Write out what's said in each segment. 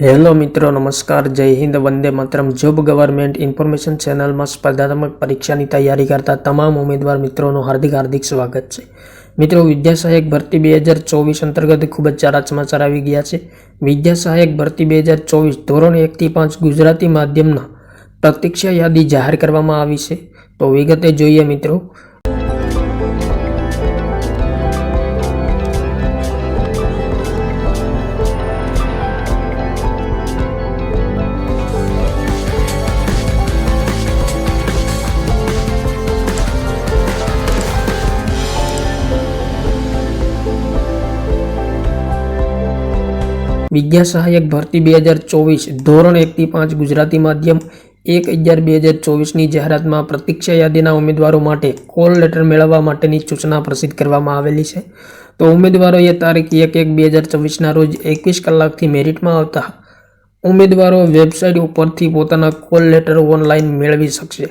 Hello મિત્રો, નમસ્કાર, જય હિન્દ, વંદે માતરમ. જોબ ગવર્મેન્ટ ઇન્ફોર્મેશન ચેનલમાં સ્પર્ધાત્મક પરીક્ષાની તૈયારી કરતા તમામ ઉમેદવાર મિત્રોનું હાર્દિક હાર્દિક સ્વાગત છે. મિત્રો વિદ્યા સહાયક ભરતી બે હજાર ચોવીસ અંતર્ગત ખૂબ જ સારા સમાચાર આવી ગયા છે. વિદ્યા સહાયક ભરતી બે હજાર ચોવીસ ધોરણ એકથી પાંચ ગુજરાતી માધ્યમના પ્રતીક્ષા યાદી જાહેર કરવામાં આવી છે. તો વિગતે જોઈએ મિત્રો વિદ્યા સહાયક ભરતી બે હજાર ચોવીસ, ધોરણ એકથી પાંચ ગુજરાતી માધ્યમ એક અગિયાર બે હજાર ચોવીસની જાહેરાતમાં પ્રતીક્ષા યાદીના ઉમેદવારો માટે કોલ લેટર મેળવવા માટેની સૂચના પ્રસિદ્ધ કરવામાં આવેલી છે. તો ઉમેદવારોએ તારીખ એક એક બે હજાર ચોવીસના રોજ એકવીસ કલાકથી મેરિટમાં આવતા ઉમેદવારો વેબસાઇટ ઉપરથી પોતાના કોલ લેટર ઓનલાઈન મેળવી શકશે.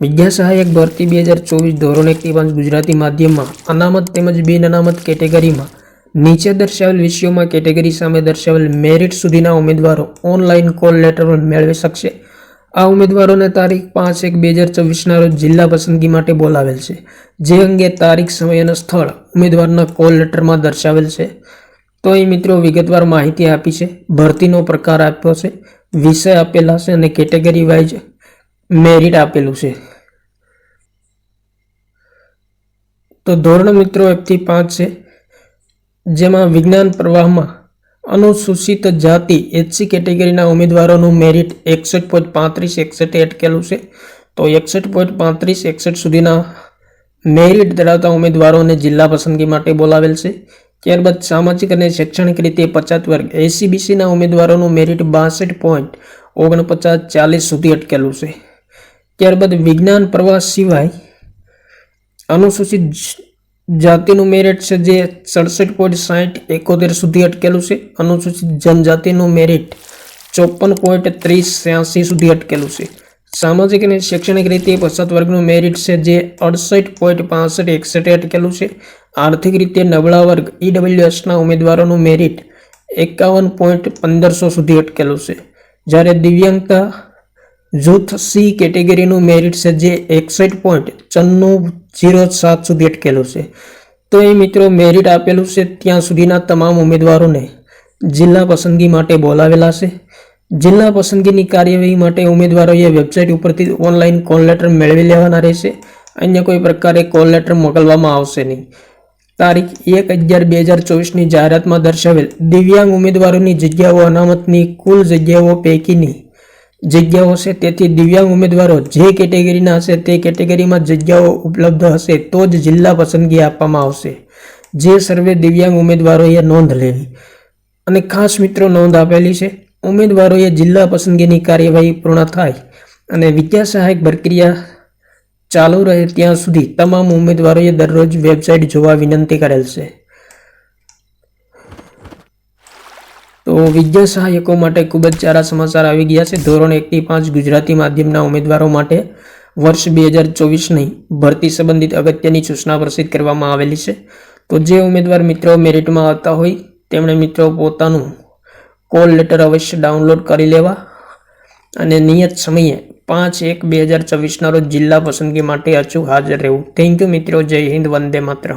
વિદ્યા સહાયક ભરતી બે હજાર ચોવીસ, ધોરણ એકથી પાંચ ગુજરાતી માધ્યમમાં અનામત તેમજ બિન અનામત કેટેગરીમાં નીચે દર્શાવેલ વિષયોમાં કેટેગરી સામે દર્શાવેલ મેરિટ સુધીના ઉમેદવારો ઓનલાઈન કોલ લેટર મેળવી શકશે. આ ઉમેદવારોને તારીખ પાંચ એક બે હજાર ચોવીસના રોજ જિલ્લા પસંદગી માટે બોલાવેલ છે. જે અંગે તારીખ, સમય અને સ્થળ ઉમેદવારના કોલ લેટરમાં દર્શાવેલ છે. તો અહીં મિત્રો વિગતવાર માહિતી આપી છે. ભરતીનો પ્રકાર આપ્યો છે. વિષય આપેલા છે અને કેટેગરી વાઇઝ મેરિટ આપેલું છે. તો ધોરણ મિત્રો એકથી પાંચ છે. જેમાં વિજ્ઞાન પ્રવાહમાં અનુસૂચિત જાતિ એચસી કેટેગરીના ઉમેદવારોનું મેરિટ એકસઠ પોઈન્ટ પાંત્રીસ, એકસઠ અટકેલું છે. તો એકસઠ પોઈન્ટ પાંત્રીસ, એકસઠ સુધીના મેરિટ ધરાવતા ઉમેદવારોને જિલ્લા પસંદગી માટે બોલાવેલ છે. ત્યારબાદ સામાજિક અને શૈક્ષણિક રીતે પચાસ વર્ગ એસીબીસીના ઉમેદવારોનું મેરિટ બાસઠ પોઈન્ટ ઓગણપચાસ ચાલીસ સુધી અટકેલું છે. ત્યારબાદ વિજ્ઞાન પ્રવાહ સિવાય અનુસૂચિત જાતિનું મેરિટ છે જે સડસઠ પોઈન્ટ સાહીઠ એકોતેર સુધી અટકેલું છે. અનુસૂચિત જનજાતિનું મેરિટ ચોપન પોઈન્ટ ત્રીસ છ્યાસી સુધી અટકેલું છે. સામાજિક અને શૈક્ષણિક રીતે પછાત વર્ગનું મેરિટ છે જે અડસઠ પોઈન્ટ પાસઠ એકસઠ અટકેલું છે. આર્થિક રીતે નબળા વર્ગ ઈડબ્લ્યુએસના ઉમેદવારોનું મેરિટ એકાવન પોઈન્ટ પંદરસો સુધી અટકેલું છે. જ્યારે દિવ્યાંગતા જૂથ સી કેટેગરીનું મેરિટ છે જે એકસઠ પોઈન્ટ ચન્નું જીરો સાત સુધી અટકેલું છે. તો એ મિત્રો મેરિટ આપેલું છે ત્યાં સુધીના તમામ ઉમેદવારોને જિલ્લા પસંદગી માટે બોલાવેલા છે. જિલ્લા પસંદગીની કાર્યવાહી માટે ઉમેદવારોએ વેબસાઇટ ઉપરથી ઓનલાઈન કોલ લેટર મેળવી લેવાના રહેશે. અન્ય કોઈ પ્રકારે કોલ લેટર મોકલવામાં આવશે નહીં. તારીખ એક અગિયાર બે હજાર ચોવીસની જાહેરાતમાં દર્શાવેલ દિવ્યાંગ ઉમેદવારોની જગ્યાઓ અનામતની કુલ જગ્યાઓ પૈકીની જગ્યાઓ હશે, તેથી દિવ્યાંગ ઉમેદવારો જે કેટેગરીના હશે, તે કેટેગરીમાં જગ્યાઓ ઉપલબ્ધ હશે, તો જ જિલ્લા પસંદગી આપવામાં આવશે. જે સર્વે દિવ્યાંગ ઉમેદવારોએ નોંધ લેવી. અને ખાસ મિત્રો, નોંધ આપેલી છે. ઉમેદવારોએ જિલ્લા પસંદગીની કાર્યવાહી પૂર્ણ થાય અને વિદ્યા સહાયક પ્રક્રિયા ચાલુ રહે ત્યાં સુધી તમામ ઉમેદવારોએ દરરોજ વેબસાઇટ જોવા વિનંતી કરેલ છે. તો વિદ્યા સહાયકો માટે ખૂબ જ સારા સમાચાર આવી ગયા છે. ધોરણ એકથી પાંચ ગુજરાતી માધ્યમના ઉમેદવારો માટે વર્ષ બે હજાર ચોવીસની ભરતી સંબંધિત અગત્યની સૂચના પ્રસિદ્ધ કરવામાં આવેલી છે. તો જે ઉમેદવાર મિત્રો મેરિટમાં આવતા હોય, તેમણે મિત્રો પોતાનું કોલ લેટર અવશ્ય ડાઉનલોડ કરી લેવા અને નિયત સમયે પાંચ એક બે હજાર ચોવીસના રોજ જિલ્લા પસંદગી માટે અચૂક હાજર રહેવું. થેન્ક યુ મિત્રો. જય હિન્દ. વંદે માત્ર